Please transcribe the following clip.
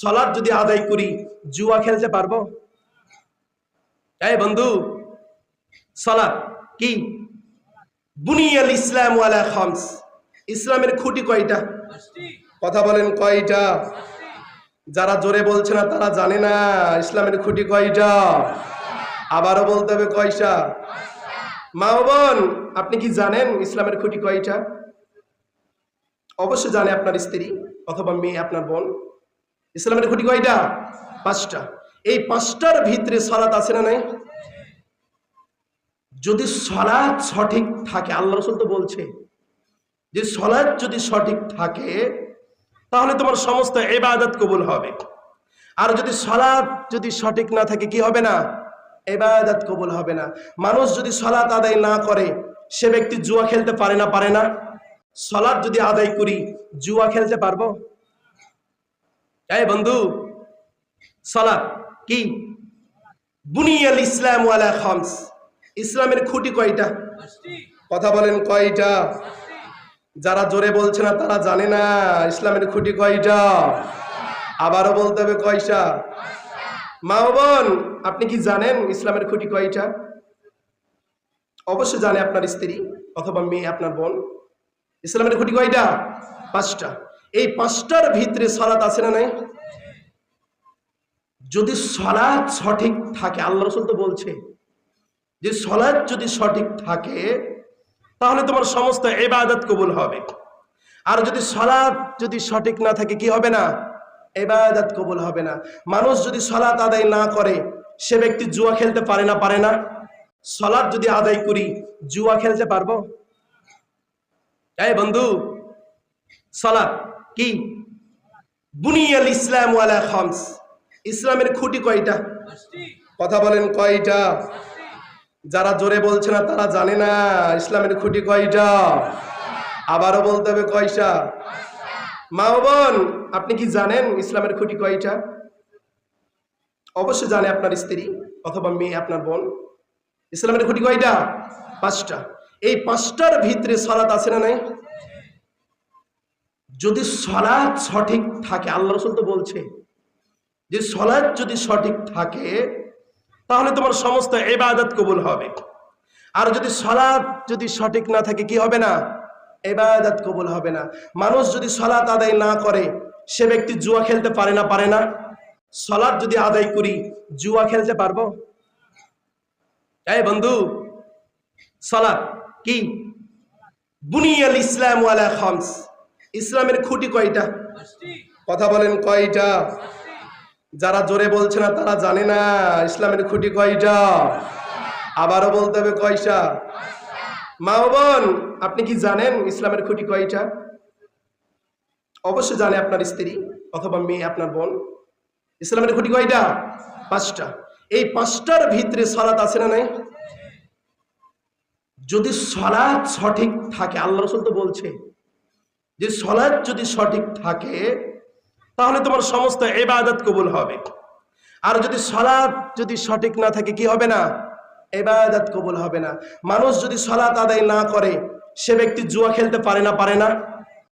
সলাদ যদি আদায় করি, জুয়া খেলতে পারব? এই বন্ধু, সলাদ কি? বুনিয়াল ইসলাম ওয়ালা খামস। ইসলামের খুঁটি কয়টা? কথা বলেন কয়টা? যারা জোরে বলছে না, তারা জানে না ইসলামের খুঁটি কয়টা। আবারও বলতে হবে কয়টা? মা বোন, আপনি কি জানেন ইসলামের খুঁটি কয়টা? অবশ্যই জানে আপনার স্ত্রী অথবা মেয়ে, আপনার বোন। ইসলামের খুঁটি কয়টা? পাঁচটা। এই পাঁচটার ভিতরে সলাৎ আছে না নাই? যদি সলাৎ সঠিক থাকে, আল্লাহ রসুল তো বলছে, যে সলাৎ যদি সঠিক থাকে, তাহলে তোমার সমস্ত এবাদত কবুল হবে। আর যদি সলাৎ যদি সঠিক না থাকে, কি হবে না? এবাদত কবুল হবে না। মানুষ যদি সলাৎ আদায় না করে, সে ব্যক্তি জুয়া খেলতে পারে না পারে না। সলাৎ যদি আদায় করি, জুয়া খেলতে পারব? এই বন্ধু সলাৎ কি? বুনিয়াল ইসলাম ওয়ালা খামস। ইসলামের খুঁটি কয়টা? কথা বলেন কয়টা? যারা জোরে বলছে না, তারা জানে না ইসলামের খুঁটি কয়টা। আবারও বলতে হবে কয়টা? মা বোন, আপনি কি জানেন ইসলামের খুঁটি কয়টা? অবশ্যই জানে আপনার স্ত্রী অথবা মেয়ে, আপনার বোন। ইসলামের খুঁটি কয়টা? পাঁচটা। পাঁচটার ভিতরে সলাৎ আছে না নাই? যদি সলাৎ সঠিক থাকে, আল্লাহ রসুল তো বলছে, যে সলাৎ যদি সঠিক থাকে, তাহলে তোমার সমস্ত এবাদত কবুল হবে। আর যদি সলাৎ যদি সঠিক না থাকে, কি হবে না? এবাদত কবুল হবে না। মানুষ যদি সলাৎ আদায় না করে, সে ব্যক্তি জুয়া খেলতে পারে না পারে না? সলাৎ যদি আদায় করি, জুয়া খেলতে পারব? এই বন্ধু সলাৎ কি? বুনিয়াল ইসলাম ওয়ালা খামস। ইসলামের খুঁটি কয়টা? কথা বলেন কয়টা? যারা জোরে বলছে না, তারা জানে না ইসলামের খুঁটি কয়টা। আবারও বলতে হবে কয়টা? মা বোন, আপনি কি জানেন ইসলামের খুঁটি কয়টা? অবশ্যই জানে আপনার স্ত্রী অথবা মেয়ে, আপনার বোন। ইসলামের খুঁটি কয়টা? পাঁচটা। এই পাঁচটার ভিতরে সলাৎ আছে না নাই? যদি সলাৎ সঠিক থাকে আল্লাহ রসুল তো বলছে, যে সলাৎ যদি সঠিক থাকে, তাহলে তোমার সমস্ত এবাদত কবুল হবে। আর যদি সলাৎ যদি সঠিক না থাকে, কি হবে না? এবাদত কবুল হবে না। মানুষ যদি সলাৎ আদায় না করে, সে ব্যক্তি জুয়া খেলতে পারে না পারে না? সলাৎ যদি আদায় করি, জুয়া খেলতে পারব? এই বন্ধু, সলাৎ কি? বুনিয়াল ইসলাম ওয়ালা খামস। ইসলামের খুঁটি কয়টা? কথা বলেন কয়টা? যারা জোরে বলছে না, তারা জানে না ইসলামের খুঁটি কয়টা। আবারও বলতে হবে কয়টা? মা বোন, আপনি কি জানেন ইসলামের খুঁটি কয়টা? অবশ্যই জানে আপনার স্ত্রী অথবা মেয়ে, আপনার বোন। ইসলামের খুঁটি কয়টা? পাঁচটা। এই পাঁচটার ভিতরে সলাৎ আছে না নাই? যদি সলাৎ সঠিক থাকে, আল্লাহ রসুল তো বলছে যে সলাদ যদি সঠিক থাকে, তাহলে তোমার সমস্ত এবাদত কবুল হবে। আর যদি সলাদ যদি সঠিক না থাকে, কি হবে না? এবাদত কবুল হবে না। মানুষ যদি সলাৎ আদায় না করে, সে ব্যক্তি জুয়া খেলতে পারে না পারে না।